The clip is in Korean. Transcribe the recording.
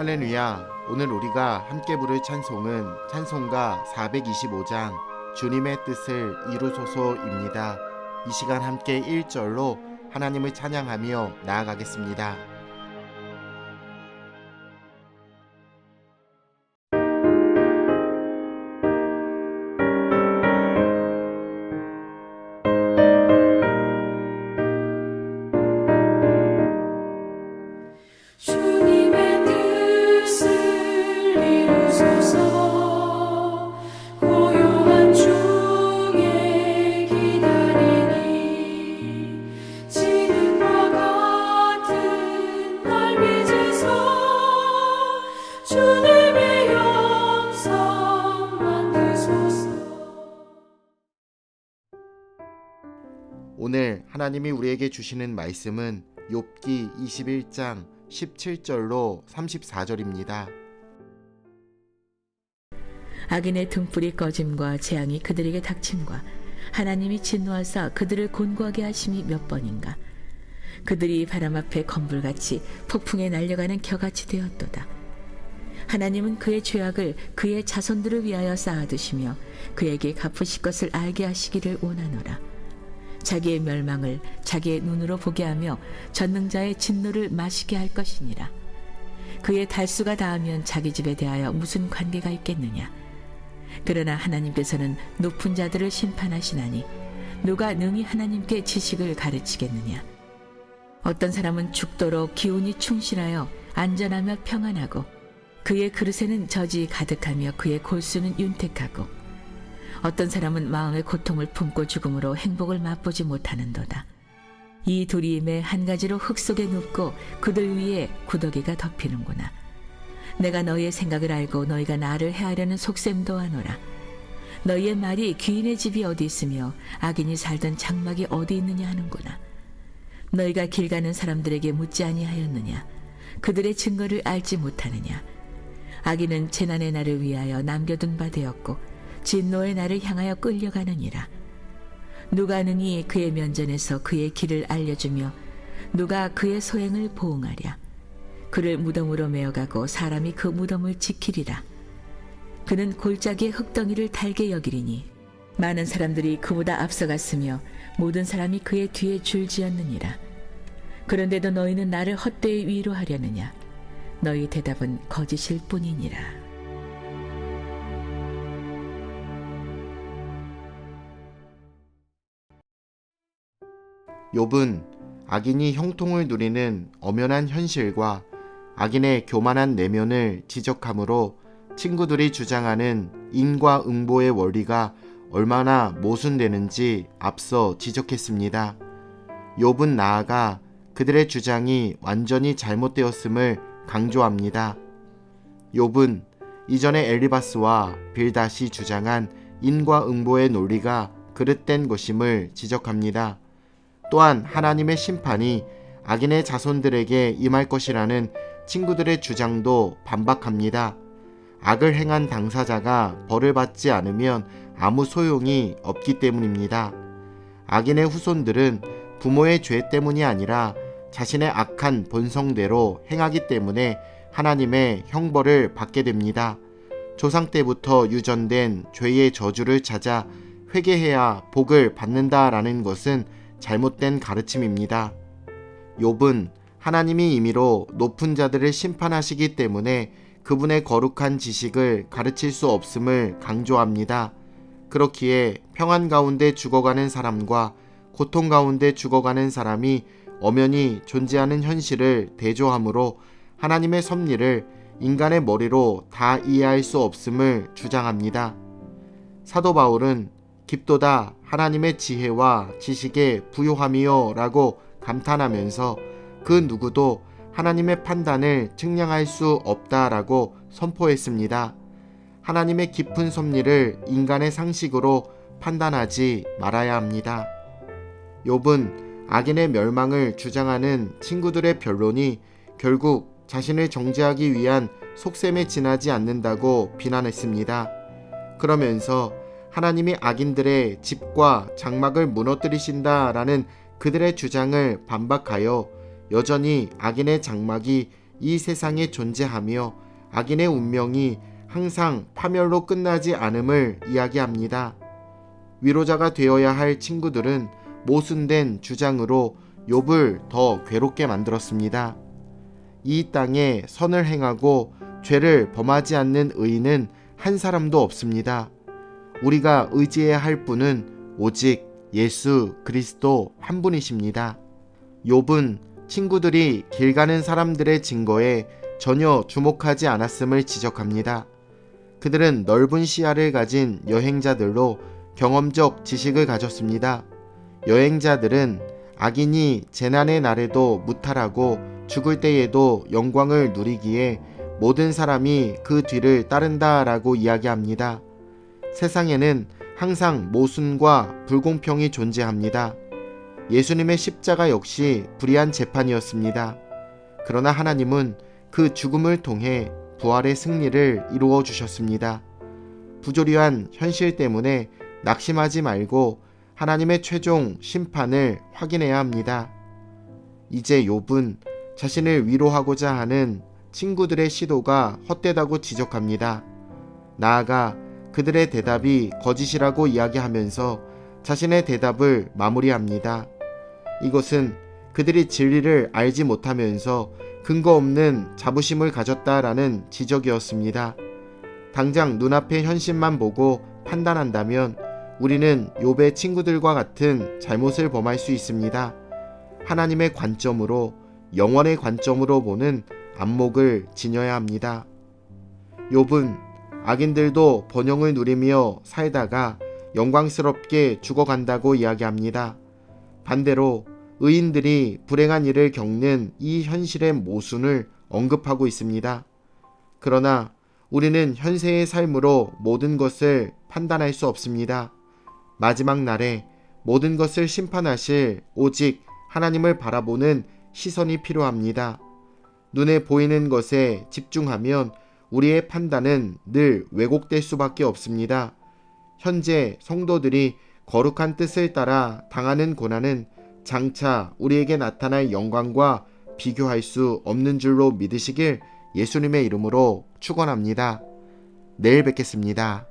할렐루야. 오늘 우리가 함께 부를 찬송은 찬송가 425장 주님의 뜻을 이루소서입니다. 이 시간 함께 1절로 하나님을 찬양하며 나아가겠습니다. 오늘 하나님이 우리에게 주시는 말씀은 욥기 21장 17절로 34절입니다. 악인의 등불이 꺼짐과 재앙이 그들에게 닥침과 하나님이 진노하사 그들을 곤고하게 하심이 몇 번인가? 그들이 바람 앞에 건불같이 폭풍에 날려가는 겨같이 되었도다. 하나님은 그의 죄악을 그의 자손들을 위하여 쌓아두시며 그에게 갚으실 것을 알게 하시기를 원하노라 자기의 멸망을 자기의 눈으로 보게 하며 전능자의 진노를 마시게 할 것이니라. 그의 달수가 닿으면 자기 집에 대하여 무슨 관계가 있겠느냐? 그러나 하나님께서는 높은 자들을 심판하시나니 누가 능히 하나님께 지식을 가르치겠느냐? 어떤 사람은 죽도록 기운이 충실하여 안전하며 평안하고 그의 그릇에는 젖이 가득하며 그의 골수는 윤택하고 어떤 사람은 마음의 고통을 품고 죽음으로 행복을 맛보지 못하는도다 이 둘이임에 한 가지로 흙 속에 눕고 그들 위에 구더기가 덮이는구나 내가 너희의 생각을 알고 너희가 나를 해하려는 속셈도 하노라. 너희의 말이 귀인의 집이 어디 있으며 악인이 살던 장막이 어디 있느냐 하는구나. 너희가 길 가는 사람들에게 묻지 아니하였느냐? 그들의 증거를 알지 못하느냐? 악인은 재난의 날을 위하여 남겨둔 바 되었고 진노의 날을 향하여 끌려가느니라. 누가 능히 그의 면전에서 그의 길을 알려주며 누가 그의 소행을 보응하랴? 그를 무덤으로 메어가고 사람이 그 무덤을 지키리라. 그는 골짜기의 흙덩이를 달게 여기리니 많은 사람들이 그보다 앞서갔으며 모든 사람이 그의 뒤에 줄지었느니라. 그런데도 너희는 나를 헛되이 위로하려느냐? 너희 대답은 거짓일 뿐이니라. 욥은 악인이 형통을 누리는 엄연한 현실과 악인의 교만한 내면을 지적하므로 친구들이 주장하는 인과 응보의 원리가 얼마나 모순되는지 앞서 지적했습니다. 욥은 나아가 그들의 주장이 완전히 잘못되었음을 강조합니다. 욥은 이전에 엘리바스와 빌다시 주장한 인과 응보의 논리가 그릇된 것임을 지적합니다. 또한 하나님의 심판이 악인의 자손들에게 임할 것이라는 친구들의 주장도 반박합니다. 악을 행한 당사자가 벌을 받지 않으면 아무 소용이 없기 때문입니다. 악인의 후손들은 부모의 죄 때문이 아니라 자신의 악한 본성대로 행하기 때문에 하나님의 형벌을 받게 됩니다. 조상 때부터 유전된 죄의 저주를 찾아 회개해야 복을 받는다라는 것은 잘못된 가르침입니다. 욥은 하나님이 임의로 높은 자들을 심판하시기 때문에 그분의 거룩한 지식을 가르칠 수 없음을 강조합니다. 그렇기에 평안 가운데 죽어가는 사람과 고통 가운데 죽어가는 사람이 엄연히 존재하는 현실을 대조하므로 하나님의 섭리를 인간의 머리로 다 이해할 수 없음을 주장합니다. 사도 바울은 깊도다 하나님의 지혜와 지식의 부요함이요 라고 감탄하면서 그 누구도 하나님의 판단을 측량할 수 없다라고 선포했습니다. 하나님의 깊은 섭리를 인간의 상식으로 판단하지 말아야 합니다. 욥은 악인의 멸망을 주장하는 친구들의 변론이 결국 자신을 정죄하기 위한 속셈에 지나지 않는다고 비난했습니다. 그러면서 하나님이 악인들의 집과 장막을 무너뜨리신다라는 그들의 주장을 반박하여 여전히 악인의 장막이 이 세상에 존재하며 악인의 운명이 항상 파멸로 끝나지 않음을 이야기합니다. 위로자가 되어야 할 친구들은 모순된 주장으로 욥을 더 괴롭게 만들었습니다. 이 땅에 선을 행하고 죄를 범하지 않는 의인은 한 사람도 없습니다. 우리가 의지해야 할 분은 오직 예수 그리스도 한 분이십니다. 욥은 친구들이 길 가는 사람들의 증거에 전혀 주목하지 않았음을 지적합니다. 그들은 넓은 시야를 가진 여행자들로 경험적 지식을 가졌습니다. 여행자들은 악인이 재난의 날에도 무탈하고 죽을 때에도 영광을 누리기에 모든 사람이 그 뒤를 따른다라고 이야기합니다. 세상에는 항상 모순과 불공평이 존재합니다. 예수님의 십자가 역시 불의한 재판이었습니다. 그러나 하나님은 그 죽음을 통해 부활의 승리를 이루어 주셨습니다. 부조리한 현실 때문에 낙심하지 말고 하나님의 최종 심판을 확인해야 합니다. 이제 욥은 자신을 위로하고자 하는 친구들의 시도가 헛되다고 지적합니다. 나아가 그들의 대답이 거짓이라고 이야기하면서 자신의 대답을 마무리합니다. 이것은 그들이 진리를 알지 못하면서 근거 없는 자부심을 가졌다라는 지적이었습니다. 당장 눈앞의 현실만 보고 판단한다면 우리는 욥의 친구들과 같은 잘못을 범할 수 있습니다. 하나님의 관점으로 영원의 관점으로 보는 안목을 지녀야 합니다. 욥은 악인들도 번영을 누리며 살다가 영광스럽게 죽어간다고 이야기합니다. 반대로 의인들이 불행한 일을 겪는 이 현실의 모순을 언급하고 있습니다. 그러나 우리는 현세의 삶으로 모든 것을 판단할 수 없습니다. 마지막 날에 모든 것을 심판하실 오직 하나님을 바라보는 시선이 필요합니다. 눈에 보이는 것에 집중하면 우리의 판단은 늘 왜곡될 수밖에 없습니다. 현재 성도들이 거룩한 뜻을 따라 당하는 고난은 장차 우리에게 나타날 영광과 비교할 수 없는 줄로 믿으시길 예수님의 이름으로 축원합니다. 내일 뵙겠습니다.